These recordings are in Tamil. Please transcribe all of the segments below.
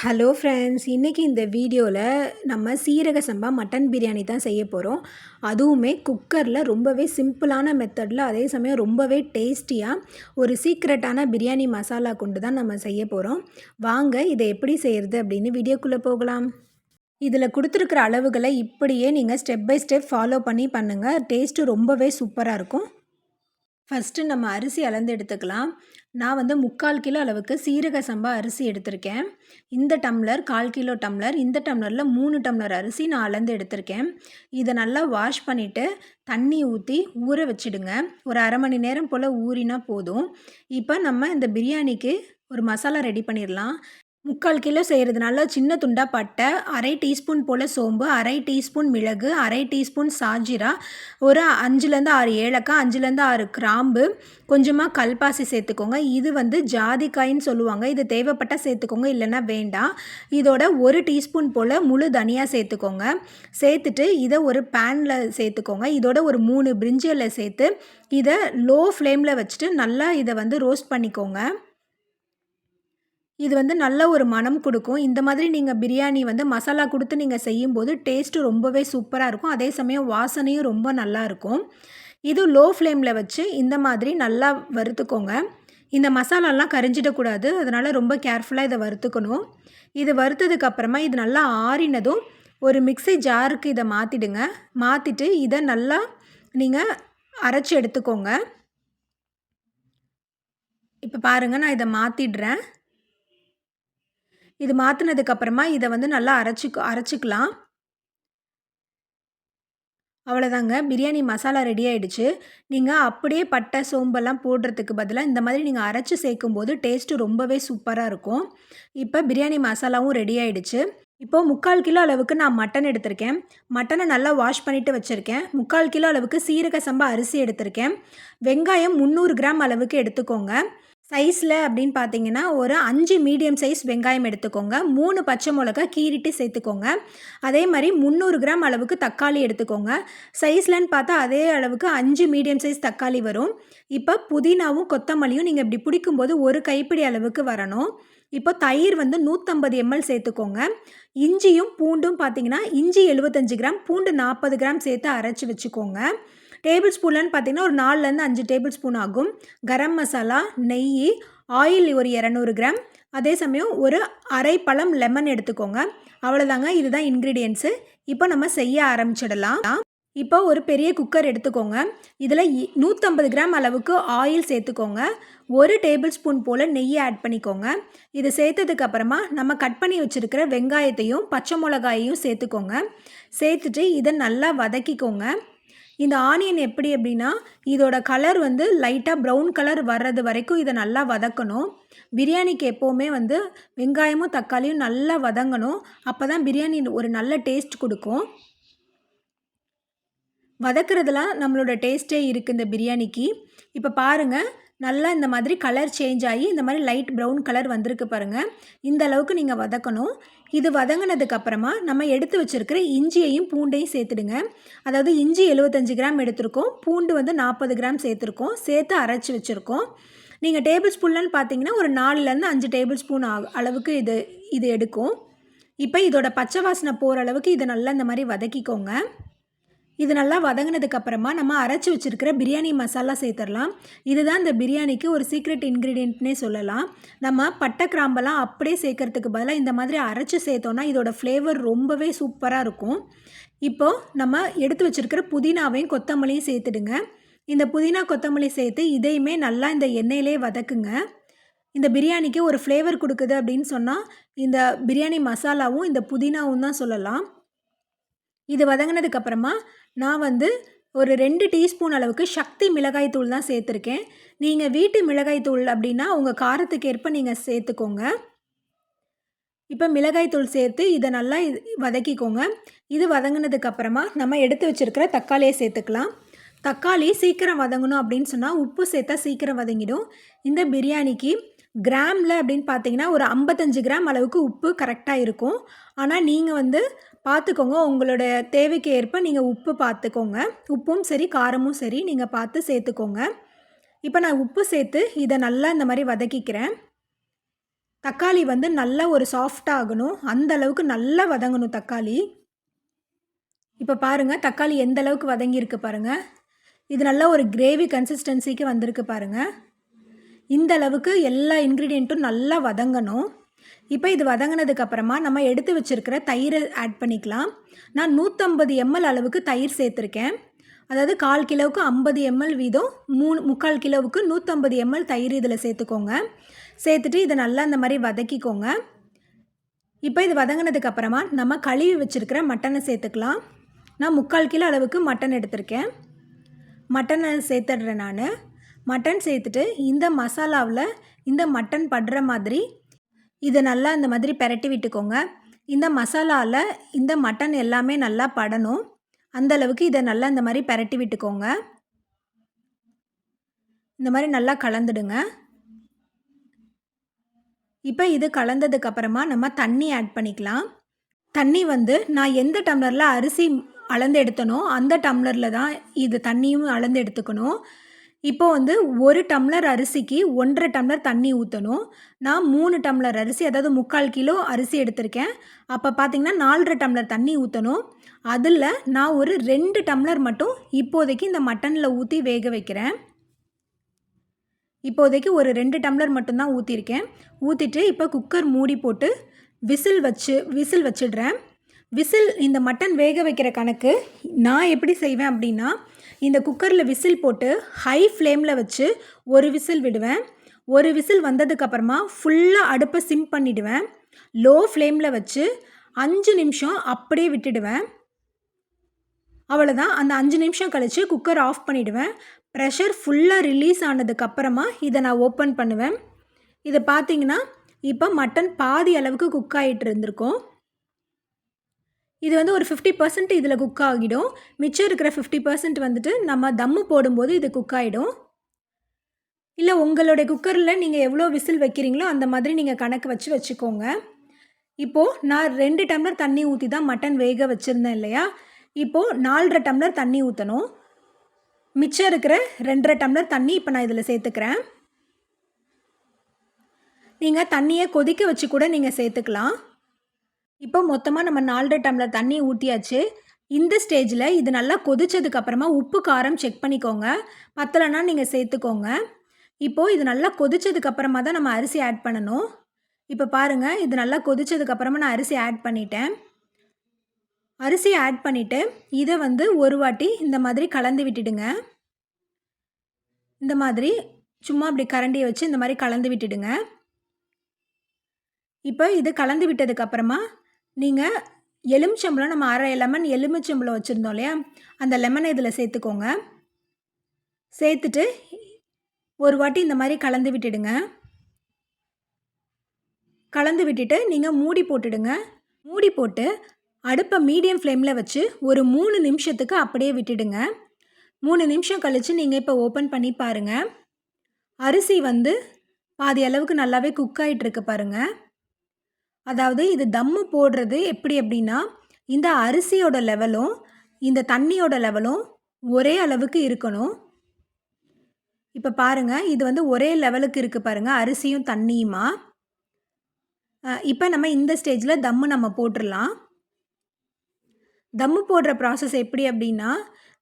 ஹலோ ஃப்ரெண்ட்ஸ் இன்றைக்கி இந்த வீடியோவில் நம்ம சீரக சம்பா மட்டன் பிரியாணி தான் செய்ய போகிறோம் அதுவுமே குக்கரில் ரொம்பவே சிம்பிளான மெத்தடில் அதே சமயம் ரொம்பவே டேஸ்டியாக ஒரு சீக்ரெட்டான பிரியாணி மசாலா கொண்டு தான் நம்ம செய்ய போகிறோம் வாங்க இதை எப்படி செய்கிறது அப்படின்னு வீடியோக்குள்ளே போகலாம். இதில் கொடுத்துருக்குற அளவுகளை இப்படியே நீங்கள் ஸ்டெப் பை ஸ்டெப் ஃபாலோ பண்ணி பண்ணுங்கள் டேஸ்ட்டு ரொம்பவே சூப்பராக இருக்கும். ஃபஸ்ட்டு நம்ம அரிசி அளந்து எடுத்துக்கலாம். நான் வந்து முக்கால் கிலோ அளவுக்கு சீரக சம்பா அரிசி எடுத்திருக்கேன். இந்த டம்ளர் கால் கிலோ டம்ளர் இந்த டம்ளரில் மூணு டம்ளர் அரிசி நான் அளந்து எடுத்திருக்கேன். இதை நல்லா வாஷ் பண்ணிவிட்டு தண்ணி ஊற்றி ஊற வச்சுடுங்க. ஒரு அரை மணி நேரம் போல் ஊறினா போதும். இப்போ நம்ம இந்த பிரியாணிக்கு ஒரு மசாலா ரெடி பண்ணிடலாம். முக்கால் கிலோ செய்கிறதுனால சின்ன துண்டாக பட்டை அரை டீஸ்பூன் போல் சோம்பு அரை டீஸ்பூன் மிளகு அரை டீஸ்பூன் சாஜிரா ஒரு அஞ்சுலேருந்து ஆறு ஏலக்காய் அஞ்சுலேருந்து ஆறு கிராம்பு. கொஞ்சமாக கல்பாசி சேர்த்துக்கோங்க. இது வந்து ஜாதிக்காயின்னு சொல்லுவாங்க. இது தேவைப்பட்டால் சேர்த்துக்கோங்க இல்லைன்னா வேண்டாம். இதோட ஒரு டீஸ்பூன் போல் முழு தனியாக சேர்த்துக்கோங்க. சேர்த்துட்டு இதை ஒரு பேனில் சேர்த்துக்கோங்க. இதோட ஒரு மூணு பிரிஞ்சியில் சேர்த்து இதை லோ ஃப்ளேமில் வச்சுட்டு நல்லா இதை வந்து ரோஸ்ட் பண்ணிக்கோங்க. இது வந்து நல்ல ஒரு மனம் கொடுக்கும். இந்த மாதிரி நீங்கள் பிரியாணி வந்து மசாலா கொடுத்து நீங்கள் செய்யும்போது டேஸ்ட்டு ரொம்பவே சூப்பராக இருக்கும். அதே சமயம் வாசனையும் ரொம்ப நல்லா இருக்கும். இது லோ ஃப்ளேமில் வச்சு இந்த மாதிரி நல்லா வறுத்துக்கோங்க. இந்த மசாலாலாம் கரிஞ்சிடக்கூடாது அதனால் ரொம்ப கேர்ஃபுல்லாக இதை வறுத்துக்கணும். இது வறுத்ததுக்கப்புறமா இது நல்லா ஆறினதும் ஒரு மிக்சி ஜாருக்கு இதை மாற்றிடுங்க மாற்றிட்டு இதை நல்லா நீங்கள் அரைச்சி எடுத்துக்கோங்க. இப்போ பாருங்கள் நான் இதை மாற்றிடுறேன் இது மாற்றினதுக்கப்புறமா இதை வந்து நல்லா அரைச்சிக்கு அரைச்சிக்கலாம். அவ்வளோதாங்க பிரியாணி மசாலா ரெடி ஆகிடுச்சு நீங்கள் அப்படியே பட்டை சோம்பெல்லாம் போடுறதுக்கு பதிலாக இந்த மாதிரி நீங்கள் அரைச்சி சேர்க்கும் போது டேஸ்ட்டு ரொம்பவே சூப்பராக இருக்கும். இப்போ பிரியாணி மசாலாவும் ரெடி ஆகிடுச்சு இப்போது முக்கால் கிலோ அளவுக்கு நான் மட்டன் எடுத்திருக்கேன். மட்டனை நல்லா வாஷ் பண்ணிவிட்டு வச்சுருக்கேன். முக்கால் கிலோ அளவுக்கு சீரக சம்பா அரிசி எடுத்திருக்கேன். வெங்காயம் முந்நூறு கிராம் அளவுக்கு எடுத்துக்கோங்க. சைஸில் அப்படின்னு பார்த்தீங்கன்னா ஒரு அஞ்சு மீடியம் சைஸ் வெங்காயம் எடுத்துக்கோங்க. மூணு பச்சை மிளகா கீறிட்டு சேர்த்துக்கோங்க. அதே மாதிரி முந்நூறு கிராம் அளவுக்கு தக்காளி எடுத்துக்கோங்க. சைஸ்லன்னு பார்த்தா அதே அளவுக்கு அஞ்சு மீடியம் சைஸ் தக்காளி வரும். இப்போ புதினாவும் கொத்தமல்லியும் நீங்கள் இப்படி பிடிக்கும்போது ஒரு கைப்பிடி அளவுக்கு வரணும். இப்போ தயிர் வந்து நூற்றம்பது எம்எல் சேர்த்துக்கோங்க. இஞ்சியும் பூண்டும் பார்த்தீங்கன்னா இஞ்சி எழுபத்தஞ்சு கிராம் பூண்டு நாற்பது கிராம் சேர்த்து அரைச்சி வச்சுக்கோங்க. டேபிள் ஸ்பூன்லன்னு பார்த்தீங்கன்னா ஒரு நாலுலேருந்து அஞ்சு டேபிள் ஸ்பூன் ஆகும். கரம் மசாலா நெய் ஆயில் ஒரு இரநூறு கிராம். அதே சமயம் ஒரு அரை பழம் லெமன் எடுத்துக்கோங்க. அவ்வளோதாங்க இதுதான் இன்க்ரீடியன்ஸு இப்போ நம்ம செய்ய ஆரம்பிச்சிடலாம். இப்போ ஒரு பெரிய குக்கர் எடுத்துக்கோங்க. இதில் நூற்றம்பது கிராம் அளவுக்கு ஆயில் சேர்த்துக்கோங்க. ஒரு டேபிள் ஸ்பூன் போல் நெய்யை ஆட் பண்ணிக்கோங்க. இது சேர்த்ததுக்கு அப்புறமா நம்ம கட் பண்ணி வச்சுருக்கிற வெங்காயத்தையும் பச்சை மிளகாயையும் சேர்த்துக்கோங்க. சேர்த்துட்டு இதை நல்லா வதக்கிக்கோங்க. இந்த ஆனியன் எப்படி அப்படின்னா இதோட கலர் வந்து லைட்டாக ப்ரௌன் கலர் வர்றது வரைக்கும் இதை நல்லா வதக்கணும். பிரியாணிக்கு எப்போவுமே வந்து வெங்காயமும் தக்காளியும் நல்லா வதங்கணும். அப்போ தான் பிரியாணி ஒரு நல்ல டேஸ்ட் கொடுக்கும். வதக்குறதுலாம் நம்மளோட டேஸ்ட்டே இருக்குது இந்த பிரியாணிக்கு. இப்போ பாருங்கள் நல்லா இந்த மாதிரி கலர் சேஞ்ச் ஆகி இந்த மாதிரி லைட் ப்ரௌன் கலர் வந்திருக்கு பாருங்கள் இந்த அளவுக்கு நீங்கள் வதக்கணும். இது வதங்கினதுக்கு அப்புறமா நம்ம எடுத்து வச்சுருக்கிற இஞ்சியையும் பூண்டையும் சேர்த்துடுங்க. அதாவது இஞ்சி எழுபத்தஞ்சு கிராம் எடுத்திருக்கோம். பூண்டு வந்து நாற்பது கிராம் சேர்த்துருக்கோம். சேர்த்து அரைச்சி வச்சுருக்கோம். நீங்கள் டேபிள் ஸ்பூன்லன்னு பார்த்தீங்கன்னா ஒரு நாலுலேருந்து அஞ்சு டேபிள் ஸ்பூன் அளவுக்கு இது இது எடுக்கும். இப்போ இதோட பச்சை வாசனை போகிற அளவுக்கு இதை நல்லா இந்த மாதிரி வதக்கிக்கோங்க. இது நல்லா வதங்கினதுக்கு அப்புறமா நம்ம அரைச்சி வச்சுருக்கிற பிரியாணி மசாலா சேர்த்துடலாம். இதுதான் இந்த பிரியாணிக்கு ஒரு சீக்ரெட் இன்க்ரீடியன்ட்னே சொல்லலாம். நம்ம பட்டை கிராம்பெல்லாம் அப்படியே சேர்க்கறதுக்கு பதிலாக இந்த மாதிரி அரைச்சி சேர்த்தோன்னா இதோட ஃப்ளேவர் ரொம்பவே சூப்பராக இருக்கும். இப்போது நம்ம எடுத்து வச்சுருக்கிற புதினாவையும் கொத்தமல்லியும் சேர்த்துடுங்க. இந்த புதினா கொத்தமல்லி சேர்த்து இதையுமே நல்லா இந்த எண்ணெயிலே வதக்குங்க. இந்த பிரியாணிக்கு ஒரு ஃப்ளேவர் கொடுக்குது அப்படின்னு சொன்னால் இந்த பிரியாணி மசாலாவும் இந்த புதினாவும் தான் சொல்லலாம். இது வதங்கினதுக்கப்புறமா நான் வந்து ஒரு ரெண்டு டீஸ்பூன் அளவுக்கு சக்தி மிளகாய் தூள் தான் சேர்த்துருக்கேன். நீங்கள் வீட்டு மிளகாய் தூள் அப்படின்னா உங்கள் காரத்துக்கு ஏற்ப நீங்கள் சேர்த்துக்கோங்க. இப்போ மிளகாய் தூள் சேர்த்து இதை நல்லா வதக்கிக்கோங்க. இது வதங்கினதுக்கப்புறமா நம்ம எடுத்து வச்சுருக்கிற தக்காளியை சேர்த்துக்கலாம். தக்காளி சீக்கிரம் வதங்கணும் அப்படின்னு சொன்னால் உப்பு சேர்த்தா சீக்கிரம் வதங்கிடும். இந்த பிரியாணிக்கு கிராமில் அப்படின்னு பார்த்தீங்கன்னா ஒரு ஐம்பத்தஞ்சு கிராம் அளவுக்கு உப்பு கரெக்டாக இருக்கும். ஆனால் நீங்கள் வந்து பார்த்துக்கோங்க. உங்களோட தேவைக்கு ஏற்ப நீங்கள் உப்பு பார்த்துக்கோங்க. உப்பும் சரி காரமும் சரி நீங்கள் பார்த்து சேர்த்துக்கோங்க. இப்போ நான் உப்பு சேர்த்து இதை நல்லா இந்த மாதிரி வதக்கிக்கிறேன். தக்காளி வந்து நல்லா ஒரு சாஃப்டாக ஆகணும். அந்த அளவுக்கு நல்லா வதங்கணும் தக்காளி. இப்போ பாருங்கள் தக்காளி எந்த அளவுக்கு வதங்கியிருக்கு பாருங்கள் இது நல்லா ஒரு கிரேவி கன்சிஸ்டன்சிக்கு வந்திருக்கு பாருங்கள் இந்த அளவுக்கு எல்லா இன்க்ரீடியண்ட்டும் நல்லா வதங்கணும். இப்போ இது வதங்கினதுக்கு அப்புறமா நம்ம எடுத்து வச்சுருக்கிற தயிரை ஆட் பண்ணிக்கலாம். நான் நூற்றம்பது எம்எல் அளவுக்கு தயிர் சேர்த்துருக்கேன். அதாவது கால் கிலோவுக்கு ஐம்பது எம்எல் வீதம் மூணு முக்கால் கிலோவுக்கு நூற்றம்பது எம்எல் தயிர் இதில் சேர்த்துக்கோங்க. சேர்த்துட்டு இதை நல்லா இந்த மாதிரி வதக்கிக்கோங்க. இப்போ இது வதங்கினதுக்கு அப்புறமா நம்ம கழுவி வச்சுருக்கிற மட்டனை சேர்த்துக்கலாம். நான் முக்கால் கிலோ அளவுக்கு மட்டன் எடுத்திருக்கேன். மட்டனை சேர்த்துடுறேன் நான். மட்டன் சேர்த்துட்டு இந்த மசாலாவில் இந்த மட்டன் படுற மாதிரி இதை நல்லா இந்த மாதிரி பெரட்டி விட்டுக்கோங்க. இந்த மசாலாவில் இந்த மட்டன் எல்லாமே நல்லா படணும். அந்தளவுக்கு இதை நல்லா இந்த மாதிரி பெரட்டி விட்டுக்கோங்க. இந்த மாதிரி நல்லா கலந்துடுங்க. இப்போ இது கலந்ததுக்கப்புறமா நம்ம தண்ணி ஆட் பண்ணிக்கலாம். தண்ணி வந்து நான் எந்த டம்ளரில் அரிசி அளந்து எடுத்தனோ அந்த டம்ளரில் தான் இது தண்ணியும் அளந்து எடுத்துக்கணும். இப்போ வந்து ஒரு டம்ளர் அரிசிக்கு ஒன்றரை டம்ளர் தண்ணி ஊற்றணும் நான் மூணு டம்ளர் அரிசி அதாவது முக்கால் கிலோ அரிசி எடுத்திருக்கேன். அப்போ பார்த்தீங்கன்னா நாலரை டம்ளர் தண்ணி ஊற்றணும் அதில் நான் ஒரு ரெண்டு டம்ளர் மட்டும் இப்போதைக்கு இந்த மட்டனில் ஊற்றி வேக வைக்கிறேன். இப்போதைக்கு ஒரு ரெண்டு டம்ளர் மட்டும்தான் ஊற்றிருக்கேன் ஊற்றிட்டு இப்போ குக்கர் மூடி போட்டு விசில் வச்சு விசில் வச்சிடுறேன். விசில் இந்த மட்டன் வேக வைக்கிற கணக்கு நான் எப்படி செய்வேன் அப்படின்னா இந்த குக்கரில் விசில் போட்டு ஹை ஃப்ளேமில் வச்சு ஒரு விசில் விடுவேன். ஒரு விசில் வந்ததுக்கப்புறமா ஃபுல்லாக அடுப்பை சிம் பண்ணிவிடுவேன் லோ ஃப்ளேமில் வச்சு அஞ்சு நிமிஷம் அப்படியே விட்டுடுவேன். அவ்வளோதான் அந்த அஞ்சு நிமிஷம் கழித்து குக்கர் ஆஃப் பண்ணிவிடுவேன் ப்ரெஷர் ஃபுல்லாக ரிலீஸ் ஆனதுக்கப்புறமா இதை நான் ஓப்பன் பண்ணுவேன். இதை பார்த்தீங்கன்னா இப்போ மட்டன் பாதி அளவுக்கு குக் ஆகிட்டு இருந்திருக்கும். இது வந்து ஒரு ஃபிஃப்டி பர்சன்ட் இதில் குக் ஆகிடும். மிச்சம் இருக்கிற ஃபிஃப்டி பர்சன்ட் வந்துட்டு நம்ம தம்மு போடும்போது இது குக் ஆகிடும் இல்லை உங்களுடைய குக்கரில் நீங்கள் எவ்வளோ விசில் வைக்கிறீங்களோ அந்த மாதிரி நீங்கள் கணக்கு வச்சு வச்சுக்கோங்க. இப்போது நான் ரெண்டு டம்ளர் தண்ணி ஊற்றி தான் மட்டன் வேக வச்சுருந்தேன் இல்லையா? இப்போது நாலரை டம்ளர் தண்ணி ஊற்றணும் மிச்சம் இருக்கிற ரெண்டரை டம்ளர் தண்ணி இப்போ நான் இதில் சேர்த்துக்கிறேன். நீங்கள் தண்ணியை கொதிக்க வச்சு கூட நீங்கள் சேர்த்துக்கலாம். இப்போ மொத்தமாக நம்ம நாலரை டம்ளர் தண்ணி ஊற்றியாச்சு இந்த ஸ்டேஜில் இது நல்லா கொதிச்சதுக்கு அப்புறமா உப்பு காரம் செக் பண்ணிக்கோங்க. பத்தலைன்னா நீங்கள் சேர்த்துக்கோங்க. இப்போது இது நல்லா கொதிச்சதுக்கு அப்புறமா தான் நம்ம அரிசி ஆட் பண்ணணும். இப்போ பாருங்கள் இது நல்லா கொதிச்சதுக்கு அப்புறமா நான் அரிசி ஆட் பண்ணிட்டேன். அரிசி ஆட் பண்ணிவிட்டு இதை வந்து ஒரு வாட்டி இந்த மாதிரி கலந்து விட்டுடுங்க. இந்த மாதிரி சும்மா அப்படி கரண்டியை வச்சு இந்த மாதிரி கலந்து விட்டுடுங்க. இப்போ இது கலந்து விட்டதுக்கப்புறமா நீங்கள் எலுமிச்சம்பழம் நம்ம அரை லெமன் எலுமிச்சம்பழம் வச்சுருந்தோம் இல்லையா? அந்த லெமனை இதில் சேர்த்துக்கோங்க. சேர்த்துட்டு ஒரு வாட்டி இந்த மாதிரி கலந்து விட்டுடுங்க. கலந்து விட்டுட்டு நீங்கள் மூடி போட்டுடுங்க. மூடி போட்டு அடுப்பை மீடியம் ஃப்ளேமில் வச்சு ஒரு மூணு நிமிஷத்துக்கு அப்படியே விட்டுடுங்க. மூணு நிமிஷம் கழித்து நீங்கள் இப்போ ஓப்பன் பண்ணி பாருங்கள் அரிசி வந்து பாதி அளவுக்கு நல்லாவே குக் ஆகிட்டுருக்கு பாருங்கள் அதாவது இது தம்மு போடுறது எப்படி அப்படின்னா இந்த அரிசியோட லெவலும் இந்த தண்ணியோட லெவலும் ஒரே அளவுக்கு இருக்கணும். இப்போ பாருங்கள் இது வந்து ஒரே லெவலுக்கு இருக்குது பாருங்கள் அரிசியும் தண்ணியுமா. இப்போ நம்ம இந்த ஸ்டேஜில் தம்மு நம்ம போட்டுடலாம் தம்மு போடுற ப்ராசஸ் எப்படி அப்படின்னா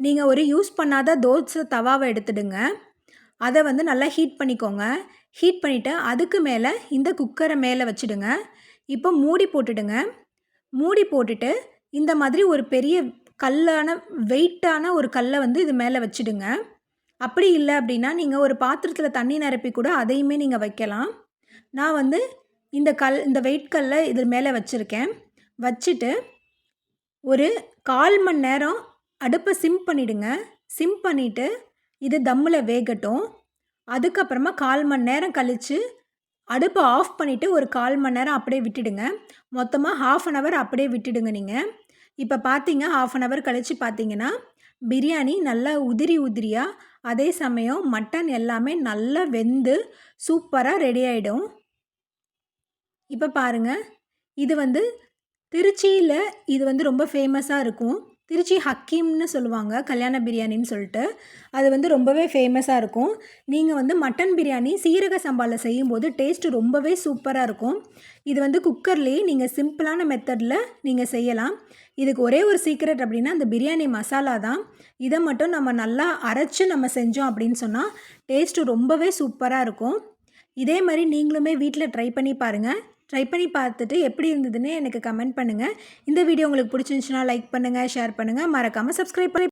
நீங்கள் ஒரு யூஸ் பண்ணாத தோசை தவாவை எடுத்துடுங்க. அதை வந்து நல்லா ஹீட் பண்ணிக்கோங்க. ஹீட் பண்ணிவிட்டு அதுக்கு மேலே இந்த குக்கரை மேலே வச்சுடுங்க. இப்போ மூடி போட்டுடுங்க. மூடி போட்டுட்டு இந்த மாதிரி ஒரு பெரிய கல்லான வெயிட்டான ஒரு கல்லை வந்து இது மேலே வச்சுடுங்க. அப்படி இல்லை அப்படின்னா நீங்கள் ஒரு பாத்திரத்தில் தண்ணி நிரப்பி கூட அதையுமே நீங்கள் வைக்கலாம். நான் வந்து இந்த கல் இந்த வெயிட் கல்லை இது மேலே வச்சுருக்கேன். வச்சுட்டு ஒரு கால் மணி நேரம் அடுப்பை சிம் பண்ணிவிடுங்க சிம் பண்ணிவிட்டு இது தம்மில் வேகட்டும். அதுக்கப்புறமா கால் மணி நேரம் கழித்து அடுப்பை ஆஃப் பண்ணிவிட்டு ஒரு கால் மணி நேரம் அப்படியே விட்டுடுங்க. மொத்தமாக ஹாஃப் அன் ஹவர் அப்படியே விட்டுடுங்க நீங்கள் இப்போ பார்த்தீங்க ஹாஃப் அன் ஹவர் கழித்து பார்த்தீங்கன்னா பிரியாணி நல்லா உதிரி உதிரியாக அதே சமயம் மட்டன் எல்லாமே நல்லா வெந்து சூப்பராக ரெடி ஆகிடும் இப்போ பாருங்கள் இது வந்து திருச்சியில் இது வந்து ரொம்ப ஃபேமஸாக இருக்கும். திருச்சி ஹக்கீம்னு சொல்லுவாங்க கல்யாண பிரியாணின்னு சொல்லிட்டு. அது வந்து ரொம்பவே ஃபேமஸாக இருக்கும். நீங்கள் வந்து மட்டன் பிரியாணி சீரக சம்பாவில் செய்யும்போது டேஸ்ட்டு ரொம்பவே சூப்பராக இருக்கும். இது வந்து குக்கர்லேயே நீங்கள் சிம்பிளான மெத்தடில் நீங்கள் செய்யலாம். இதுக்கு ஒரே ஒரு சீக்ரெட் அப்படின்னா அந்த பிரியாணி மசாலா தான். இதை மட்டும் நம்ம நல்லா அரைச்சி நம்ம செஞ்சோம் அப்படின்னு சொன்னால் டேஸ்ட்டு ரொம்பவே சூப்பராக இருக்கும். இதே மாதிரி நீங்களுமே வீட்டில் ட்ரை பண்ணி பாருங்கள் ட்ரை பண்ணி பார்த்துட்டு எப்படி இருந்ததுன்னு எனக்கு கமெண்ட் பண்ணுங்கள் இந்த வீடியோ உங்களுக்கு பிடிச்சிருந்துச்சுன்னா லைக் பண்ணுங்கள் ஷேர் பண்ணுங்கள் மறக்காமல் சப்ஸ்கிரைப் பண்ணி